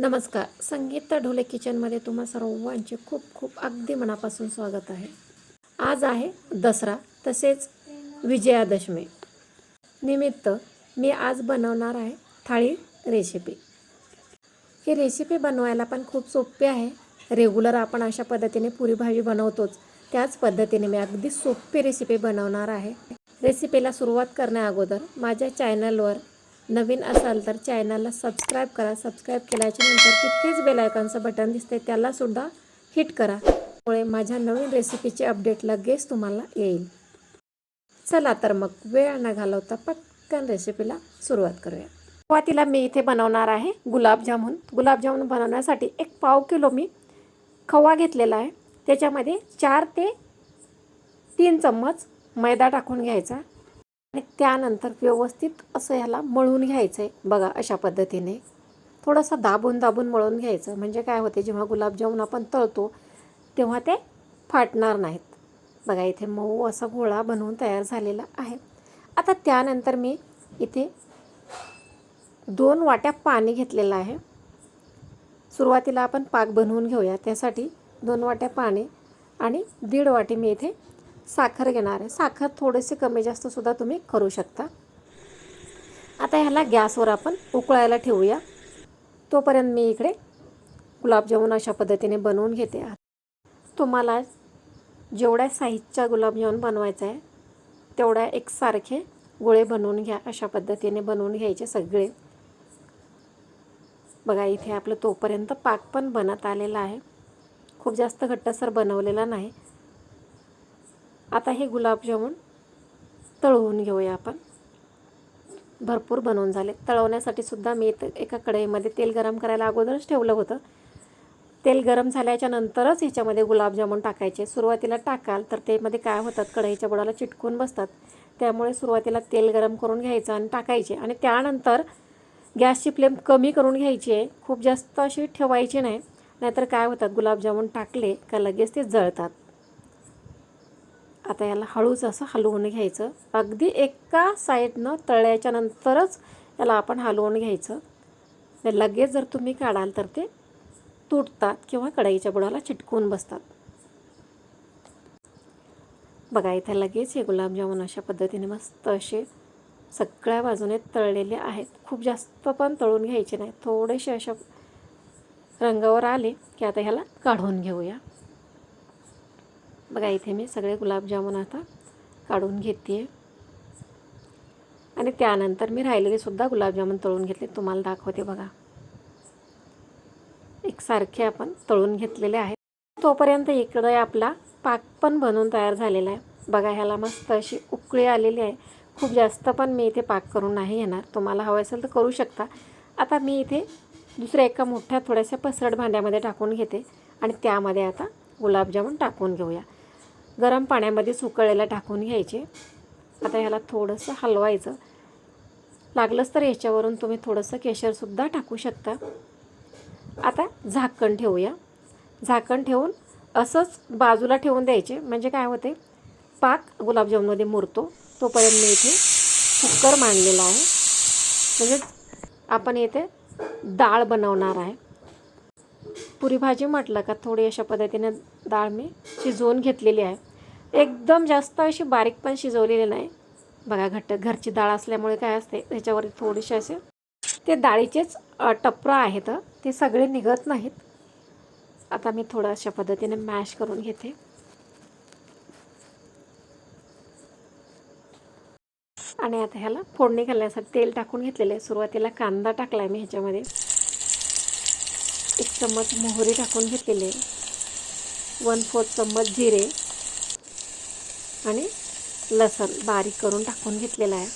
नमस्कार. संगीत ढोले किचनमध्ये तुम्हा सर्वांचे खूप खूप अगदी मनापासून स्वागत आहे. आज आहे दसरा तसेच विजयादशमी. निमित्त मी आज बनवणार आहे थाळी रेसिपी. ही रेसिपी बनवायला पण खूप सोपी आहे. रेग्युलर आपण अशा पद्धतीने पुरी भाजी बनवतोच. त्याच पद्धतीने मी अगदी सोपी रेसिपी बनवणार आहे. रेसिपीला सुरुवात करण्या अगोदर माझ्या चॅनलवर नवीन असाल तर चॅनलला सबस्क्राईब करा. सबस्क्राईब केल्याच्यानंतर तिथेच बेलायकॉनचं बटन दिसते त्यालासुद्धा हिट करा. त्यामुळे माझ्या नवीन रेसिपीचे अपडेट लगेच तुम्हाला येईल. चला तर मग वेळ न घालवता पटकन रेसिपीला सुरुवात करूया. सुरुवातीला मी इथे बनवणार आहे गुलाबजामुन गुलाबजामुन बनवण्यासाठी एक पाव किलो मी खवा घेतलेला आहे. त्याच्यामध्ये चार ते तीन चम्मच मैदा टाकून घ्यायचा. आणि त्यानंतर व्यवस्थित असं ह्याला मळून घ्यायचं आहे बघा अशा पद्धतीने. थोडंसं दाबून दाबून मळून घ्यायचं. म्हणजे काय होते जेव्हा गुलाबजामुन आपण तळतो तेव्हा ते फाटणार नाहीत. बघा इथे मऊ असा गोळा बनवून तयार झालेला आहे. आता त्यानंतर मी इथे दोन वाट्या पाणी घेतलेलं आहे. सुरुवातीला आपण पाक बनवून घेऊया. त्यासाठी दोन वाट्या पाणी आणि दीड वाटी मी इथे साखर घेणार आहे. साखर थोडेसे कमी जास्तसुद्धा तुम्ही करू शकता. आता ह्याला गॅसवर आपण उकळायला ठेवूया. तोपर्यंत मी इकडे गुलाबजामुन अशा पद्धतीने बनवून घेते. तुम्हाला जेवढ्या साईजच्या गुलाबजामुन बनवायचा आहे तेवढ्या एकसारखे गोळे बनवून घ्या. अशा पद्धतीने बनवून घ्यायचे सगळे. बघा इथे आपलं तोपर्यंत पाक पण बनत आलेला आहे. खूप जास्त घट्टसर बनवलेला नाही. आता हे गुलाबजामुन तळवून घेऊया आपण. भरपूर बनवून झाले. तळवण्यासाठी सुद्धा मी एका कढईमध्ये तेल गरम करायला अगोदरच ठेवलं होतं. तेल गरम झाल्याच्या नंतरच ह्याच्यामध्ये गुलाबजामुन टाकायचे. सुरुवातीला टाकाल तर तेमध्ये काय होतात कढईच्या बुडाला चिटकून बसतात. त्यामुळे सुरुवातीला तेल गरम करून घ्यायचं आणि टाकायचे. आणि त्यानंतर गॅसची फ्लेम कमी करून घ्यायची आहे. खूप जास्त अशी ठेवायची नाही. नाहीतर काय होतात गुलाबजामुन टाकले का लगेच ते जळतात. आता याला हळूच असं हलवून घ्यायचं. अगदी एका साईडनं तळल्याच्या नंतरच याला आपण हलवून घ्यायचं. लगेच जर तुम्ही काढाल तर ते तुटतात किंवा कढईच्या बुडाला चिटकून बसतात. बघा इथे लगेच हे गुलाबजामुन अशा पद्धतीने मस्त असे सगळ्या बाजूने तळलेले आहेत. खूप जास्त पण तळून घ्यायचे नाही थोडेसे अशा रंगावर आले की आता ह्याला काढून घेऊया. बघा इथे मी सगळे गुलाबजामुन आता काढून घेते आणि त्यानंतर मी राहिलेलेसुद्धा गुलाबजामुन तळून घेतले. तुम्हाला दाखवते बघा. एकसारखे आपण तळून घेतलेले आहेत. तोपर्यंत इकडे आपला पाक पण बनवून तयार झालेला आहे. बघा ह्याला मस्त अशी उकळी आलेली आहे. खूप जास्त पण मी इथे पाक करून नाही येणार तुम्हाला हवं असेल तर करू शकता. आता मी इथे दुसऱ्या एका मोठ्या थोड्याशा पसरट भांड्यामध्ये टाकून घेते. आणि त्यामध्ये आता गुलाबजामुन टाकून घेऊया. गरम पाण्यामध्ये उकळलेला टाकून घ्यायचे. आता ह्याला थोडंसं हलवायचं. लागलंच तर याच्यावरून तुम्ही थोडंसं केशरसुद्धा टाकू शकता. आता झाकण ठेवूया. झाकण ठेवून असंच बाजूला ठेवून द्यायचे. म्हणजे काय होते? पाक गुलाबजामुनमध्ये मुरतो. तोपर्यंत मी इथे कुकर मांडलेला आहे. म्हणजे आपण येथे डाळ बनवणार आहे. पुरी भाजी म्हटलं का थोडी अशा पद्धतीने डाळ मी शिजवून घेतलेली आहे. एकदम जास्त अशी बारीक पण शिजवलेली नाही. बघा घट्ट घरची डाळ असल्यामुळे काय असते त्याच्यावर थोडेसे असे ते डाळीचेच टपरं आहेत ते सगळे निघत नाहीत. आता मी थोडं अशा पद्धतीने मॅश करून घेते. आणि आता ह्याला फोडणी घालण्यासाठी तेल टाकून घेतलेलं आहे. सुरुवातीला कांदा टाकला आहे मी ह्याच्यामध्ये. एक चम्मच मोहरी टाकून घेतलेली आहे. वन फोर्थ चम्मच जिरे. आणि लसण बारीक करून टाकून घेतलेलं आहे.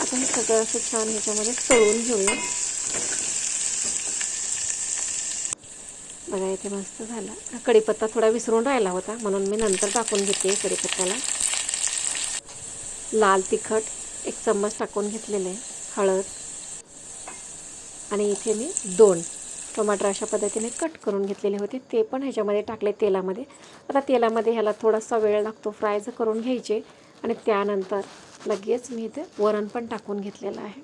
आता हे सगळं असं छान ह्याच्यामध्ये तळून घेऊया. बघा इथे मस्त झाला. कढीपत्ता थोडा विसरून राहिला होता म्हणून मी नंतर टाकून घेते कढीपत्त्याला. लाल तिखट एक चम्मच टाकून घेतलेले आहे हळद. आणि इथे मी दोन. टोमॅटो अशा पद्धतीने कट करून घेतलेले होते. ते पण ह्याच्यामध्ये टाकले तेलामध्ये. आता तेलामध्ये ह्याला थोडासा वेळ लागतो फ्राय करून घ्यायचे. आणि त्यानंतर लगेच मी इथे वरण पण टाकून घेतलेलं आहे.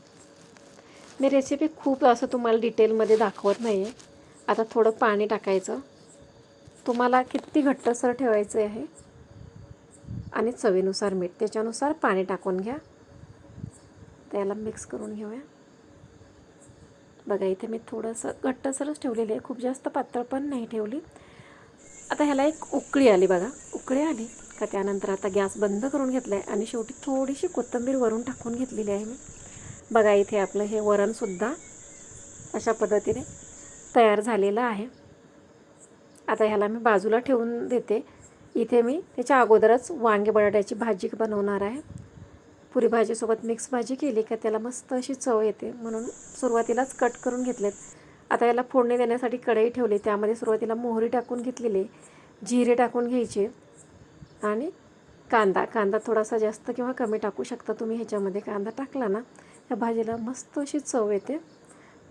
मी रेसिपी खूप असं तुम्हाला डिटेलमध्ये दाखवत नाही आहे आता थोडं पाणी टाकायचं. तुम्हाला किती घट्टसर ठेवायचं आहे. आणि चवीनुसार मीठ. त्याच्यानुसार पाणी टाकून घ्या. त्याला मिक्स करून घेऊया. बघा इथे मी थोडंसं घट्टसरच ठेवलेलं आहे. खूप जास्त पातळ पण नाही ठेवली. आता ह्याला एक उकळी आली बघा. उकळी आली का त्यानंतर आता गॅस बंद करून घेतला आहे आणि शेवटी थोडीशी कोथिंबीर वरून टाकून घेतलेली आहे मी. बघा इथे आपलं हे वरणसुद्धा अशा पद्धतीने तयार झालेलं आहे. आता ह्याला मी बाजूला ठेवून देते. इथे मी त्याच्या अगोदरच वांगे बटाट्याची भाजी बनवणार आहे. पुरी भाजीसोबत मिक्स भाजी केली का त्याला मस्त अशी चव येते. म्हणून सुरुवातीलाच कट करून घेतलेत. आता याला फोडणी देण्यासाठी कढई ठेवली. त्यामध्ये सुरुवातीला मोहरी टाकून घेतलेली जिरे टाकून घ्यायचे आणि कांदा. कांदा थोडासा जास्त किंवा कमी टाकू शकता तुम्ही ह्याच्यामध्ये. कांदा टाकला ना या भाजीला मस्त अशी चव येते.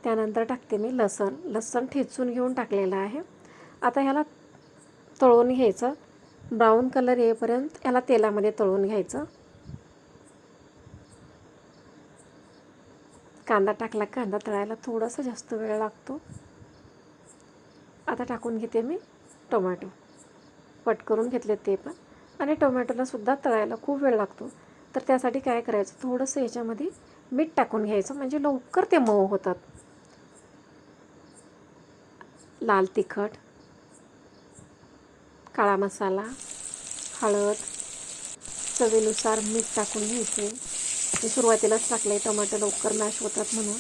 त्यानंतर टाकते मी लसण. लसण ठेचून घेऊन टाकलेलं आहे. आता ह्याला तळून घ्यायचं. ब्राऊन कलर येईपर्यंत ह्याला तेलामध्ये तळून घ्यायचं. कांदा टाकला कांदा तळायला थोडासा जास्त वेळ लागतो. आता टाकून घेते मी टोमॅटो. कट करून घेतले ते पण. आणि टोमॅटोला सुद्धा तळायला खूप वेळ लागतो. तर त्यासाठी काय करायचं? थोडंसं याच्यामध्ये मीठ टाकून घ्यायचं. म्हणजे लवकर ते मऊ होतात. लाल तिखट काळा मसाला हळद चवीनुसार मीठ टाकून घ्यायचे. मी सुरुवातीलाच टाकले टमाटर लवकर मॅश होतात म्हणून.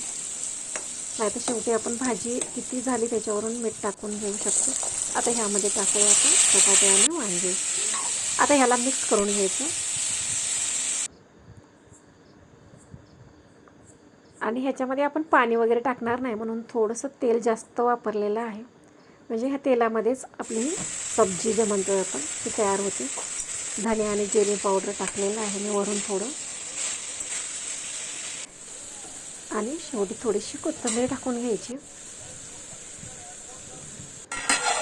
नाही तर शेवटी आपण भाजी किती झाली त्याच्यावरून मीठ टाकून घेऊ शकतो. आता ह्यामध्ये टाकूया आपण बटाटे आणि वांगे. आता ह्याला मिक्स करून घ्यायचं. आणि ह्याच्यामध्ये आपण पाणी वगैरे टाकणार नाही म्हणून थोडंसं तेल जास्त वापरलेलं आहे. म्हणजे ह्या तेलामध्येच आपली सब्जी जे म्हणतो आपण ती तयार होते. धने आणि जिरे पावडर टाकलेलं आहे मी वरून थोडं. आणि शेवटी थोडीशी कोथिंबीर टाकून घ्यायची.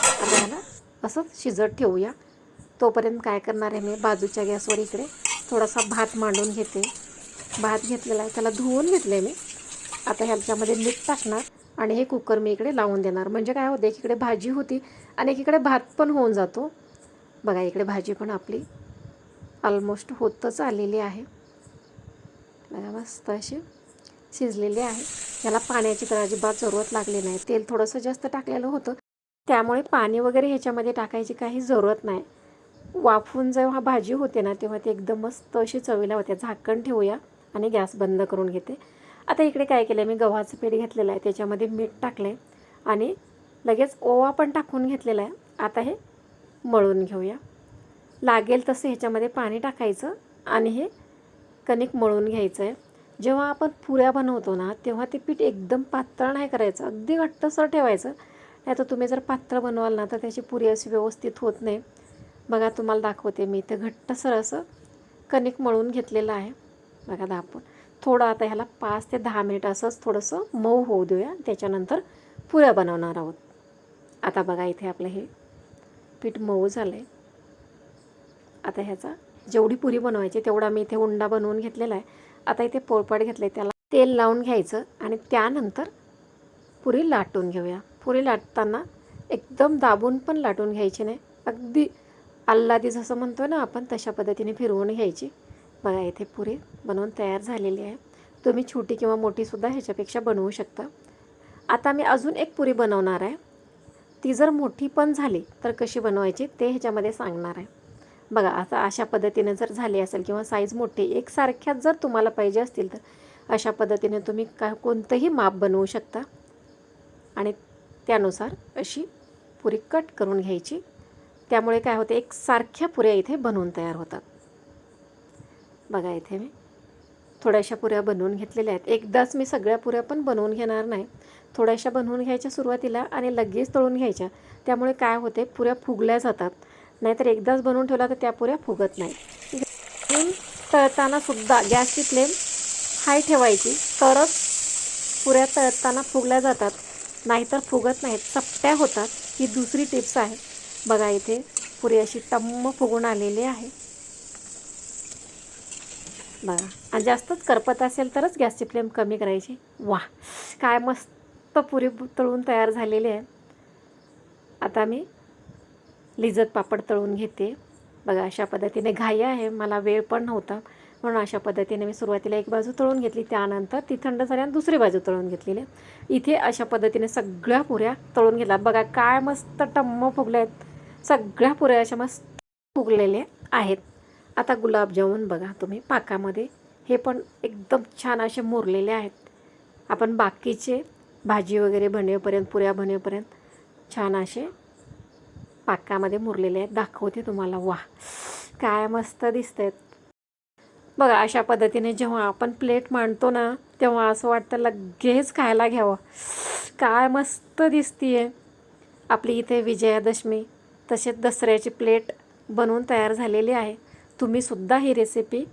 आता ह्याला असंच शिजत ठेवूया. तोपर्यंत काय करणार आहे मी बाजूच्या गॅसवर इकडे थोडासा भात मांडून घेते. भात घेतलेला आहे त्याला धुवून घेतले मी. आता ह्याच्यामध्ये मीठ टाकणार आणि हे कुकर मी इकडे लावून देणार. म्हणजे काय होते एकीकडे भाजी होती आणि एकीकडे भात पण होऊन जातो. बघा इकडे भाजी पण आपली ऑलमोस्ट होतच आलेली आहे. बघा मस्त अशी शिजलेले आहे. याला पाण्याची तर अजिबात जरूरत लागली नाही. तेल थोडंसं जास्त टाकलेलं होतं. त्यामुळे पाणी वगैरे ह्याच्यामध्ये टाकायची काही जरूरत नाही. वाफून जेव्हा भाजी होते ना तेव्हा ती एकदम मस्त अशी चवीला होते. झाकण ठेवूया आणि गॅस बंद करून घेते. आता इकडे काय केलं मी गव्हाचं पीठ घेतलेलं आहे. त्याच्यामध्ये मीठ टाकलं आहे आणि लगेच ओवा पण टाकून घेतलेला आहे. आता हे मळून घेऊया. लागेल तसं ह्याच्यामध्ये पाणी टाकायचं आणि हे कणिक मळून घ्यायचं आहे जेव्हा आपण पुऱ्या बनवतो ना तेव्हा ते पीठ एकदम पातळ नाही करायचं. अगदी घट्टसर ठेवायचं. नाही तर तुम्ही जर पातळ बनवाल ना तर त्याची पुरी अशी व्यवस्थित होत नाही. बघा तुम्हाला दाखवते मी. ते घट्टसर असं कणिक मळून घेतलेलं आहे. बघा दापून थोडं आता ह्याला पाच ते दहा मिनिट असंच थोडंसं मऊ होऊ देऊया. त्याच्यानंतर पुऱ्या बनवणार आहोत. आता बघा इथे आपलं हे पीठ मऊ झालं आहे आता ह्याचा जेवढी पुरी बनवायची तेवढा मी इथे उंडा बनवून घेतलेला आहे. आता इथे पोळपाट घेतलं आहे त्याला तेल लावून घ्यायचं आणि त्यानंतर पुरी लाटून घेऊया. पुरी लाटताना एकदम दाबून पण लाटून घ्यायची नाही. अगदी आल्लादी जसं म्हणतो ना आपण तशा पद्धतीने फिरवून घ्यायची. बघा इथे पुरी बनवून तयार झालेली आहे. तुम्ही छोटी किंवा मोठीसुद्धा ह्याच्यापेक्षा बनवू शकता. आता मी अजून एक पुरी बनवणार आहे. ती जर मोठी पण झाली तर कशी बनवायची ते ह्याच्यामध्ये सांगणार आहे. बघा आता अशा पद्धतीने जर झाले असेल किंवा साईज मोठे एकसारख्याच जर तुम्हाला पाहिजे असतील तर अशा पद्धतीने तुम्ही का कोणतंही माप बनवू शकता. आणि त्यानुसार अशी पुरी कट करून घ्यायची. त्यामुळे काय होते एक सारख्या पुऱ्या इथे बनवून तयार होतात. बघा इथे मी थोड्याशा पुऱ्या बनवून घेतलेल्या आहेत. एकदाच मी सगळ्या पुऱ्या पण बनवून घेणार नाही. थोड्याशा बनवून घ्यायच्या सुरुवातीला आणि लगेच तळून घ्यायच्या. त्यामुळे काय होते पुऱ्या फुगल्या जातात. नाहीतर एकदाच बनवून ठेवला तर त्या पुऱ्या फुगत नाही तळताना सुद्धा गॅसची फ्लेम हाय ठेवायची. तरच पुऱ्या तळताना फुगल्या जातात. नाहीतर फुगत नाहीत. चपट्या होतात. ही दुसरी टिप्स आहे. बघा इथे पुरी अशी टम्म फुगून आलेली आहे. बघा आणि जास्तच करपत असेल तरच गॅसची फ्लेम कमी करायची. वा काय मस्त पुरी तळून तयार झालेली आहे. आता मी लिजत पापड तळून घेते. बघा अशा पद्धतीने घाई आहे. मला वेळ पण नव्हता. म्हणून अशा पद्धतीने मी सुरुवातीला एक बाजू तळून घेतली. त्यानंतर ती थंड झाल्यानंतर दुसरी बाजू तळून घेतलेली. आहे. इथे अशा पद्धतीने सगळ्या पुऱ्या तळून घेतल्या. बघा काय मस्त टम्म फुगल्या आहेत सगळ्या पुऱ्या अशा मस्त फुगलेल्या आहेत. आता गुलाबजामुन बघा तुम्ही पाकामध्ये. हे पण एकदम छान असे मुरलेले आहेत. आपण बाकीचे भाजी वगैरे बनवेपर्यंत पुऱ्या बनवेपर्यंत छान असे पाकामध्ये मुरलेले आहेत. दाखवते तुम्हाला. वा काय मस्त दिसत आहेत बघा अशा पद्धतीने जेव्हा आपण प्लेट मांडतो ना तेव्हा असं वाटतं लगेच खायला घ्यावं. काय मस्त दिसतीये. आपली इथे विजयादशमी तसेच दसऱ्याची प्लेट बनवून तयार झालेली आहे. तुम्हीसुद्धा ही रेसिपी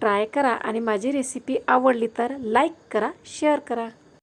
ट्राय करा आणि माझी रेसिपी आवडली तर लाईक करा शेअर करा.